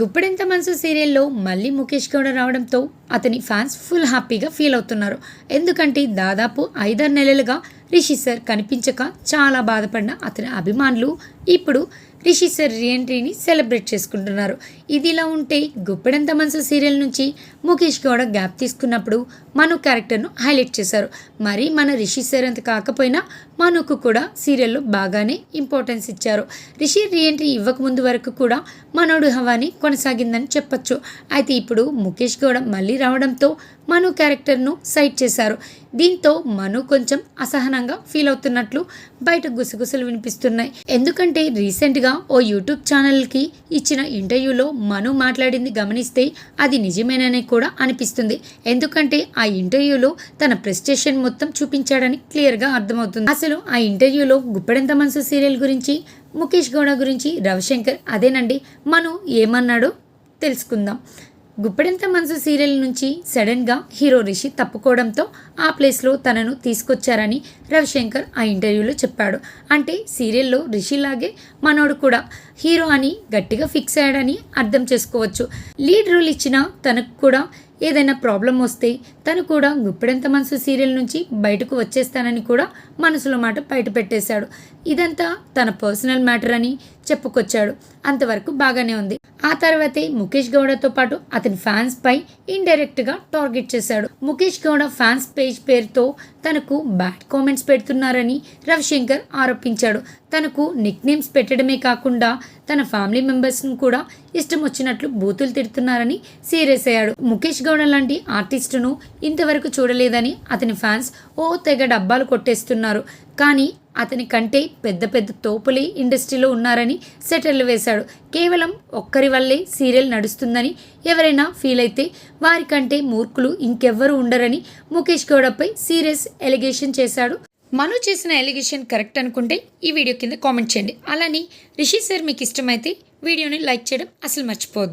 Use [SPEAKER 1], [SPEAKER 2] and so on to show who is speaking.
[SPEAKER 1] గుప్పెడంత మనసు సీరియల్లో మళ్ళీ ముఖేష్ గౌడ రావడంతో అతని ఫ్యాన్స్ ఫుల్ హ్యాపీగా ఫీల్ అవుతున్నారు. ఎందుకంటే దాదాపు ఐదారు నెలలుగా రిషి సార్ కనిపించక చాలా బాధపడిన అతని అభిమానులు. ఇప్పుడు రిషి సార్ రీఎంట్రీని సెలబ్రేట్ చేసుకుంటున్నారు. ఇదిలా ఉంటే గుప్పెడంత మనసు సీరియల్ నుంచి ముఖేష్ గౌడ గ్యాప్ తీసుకున్నప్పుడు మను క్యారెక్టర్ను హైలైట్ చేశారు. మరి మన రిషి సార్ అంత కాకపోయినా మనుకు కూడా సీరియల్లో బాగానే ఇంపార్టెన్స్ ఇచ్చారు. రిషి రీఎంట్రీ ఇవ్వకముందు వరకు కూడా మనోడు హవాని కొనసాగిందని చెప్పొచ్చు. అయితే ఇప్పుడు ముఖేష్ గౌడ మళ్ళీ రావడంతో మను క్యారెక్టర్ను సైట్ చేశారు. దీంతో మను కొంచెం అసహనంగా ఫీల్ అవుతున్నట్లు బయట గుసగుసలు వినిపిస్తున్నాయి. ఎందుకంటే రీసెంట్గా ఓ యూట్యూబ్ ఛానల్కి ఇచ్చిన ఇంటర్వ్యూలో మను మాట్లాడింది గమనిస్తే అది నిజమేనని కూడా అనిపిస్తుంది. ఎందుకంటే ఆ ఇంటర్వ్యూలో తన ప్రెస్టేషన్ మొత్తం చూపించాడని క్లియర్గా అర్థమవుతుంది. అసలు ఆ ఇంటర్వ్యూలో గుప్పెడంత మనసు సీరియల్ గురించి ముఖేష్ గౌడ గురించి రవిశంకర్ అదేనండి. మను ఏమన్నాడో తెలుసుకుందాం. గుప్పెడంత మనసు సీరియల్ నుంచి సడన్గా హీరో రిషి తప్పుకోవడంతో ఆ ప్లేస్లో తనను తీసుకొచ్చారని రవిశంకర్ ఆ ఇంటర్వ్యూలో చెప్పాడు. అంటే సీరియల్లో రిషిలాగే మనోడు కూడా హీరో అని గట్టిగా ఫిక్స్ అయ్యాడని అర్థం చేసుకోవచ్చు. లీడ్ రోల్ ఇచ్చిన తనకు కూడా ఏదైనా ప్రాబ్లం వస్తే తను కూడా గుప్పెడంత మనసు సీరియల్ నుంచి బయటకు వచ్చేస్తానని కూడా మనసులో మాట బయట పెట్టేశాడు. ఇదంతా తన పర్సనల్ మ్యాటర్ అని చెప్పుకొచ్చాడు. అంతవరకు బాగానే ఉంది. ఆ తర్వాతే ముఖేష్ గౌడతో పాటు అతని ఫ్యాన్స్ పై ఇండైరెక్ట్గా టార్గెట్ చేశాడు. ముఖేష్ గౌడ ఫ్యాన్స్ పేజ్ పేరుతో తనకు బ్యాడ్ కామెంట్స్ పెడుతున్నారని రవిశంకర్ ఆరోపించాడు. తనకు నిక్ నేమ్స్ పెట్టడమే కాకుండా తన ఫ్యామిలీ మెంబర్స్ను కూడా ఇష్టం వచ్చినట్లు బూతులు తిడుతున్నారని సీరియస్ అయ్యాడు. ముఖేష్ గౌడ లాంటి ఆర్టిస్టును ఇంతవరకు చూడలేదని అతని ఫ్యాన్స్ ఓ తెగ డబ్బాలు కొట్టేస్తున్నారు. కానీ అతని కంటే పెద్ద పెద్ద తోపులే ఇండస్ట్రీలో ఉన్నారని సెటర్లు వేశాడు. కేవలం ఒక్కరి వల్లే సీరియల్ నడుస్తుందని ఎవరైనా ఫీల్ అయితే వారికంటే మూర్ఖులు ఇంకెవ్వరూ ఉండరని ముఖేష్ గౌడపై సీరియస్ ఎలిగేషన్ చేశాడు మను చేసిన ఎలిగేషన్ కరెక్ట్ అనుకుంటే ఈ వీడియో కింద కామెంట్ చేయండి. అలానే రిషి సార్ మీకు ఇష్టమైతే వీడియోని లైక్ చేయడం అసలు మర్చిపోవద్దు.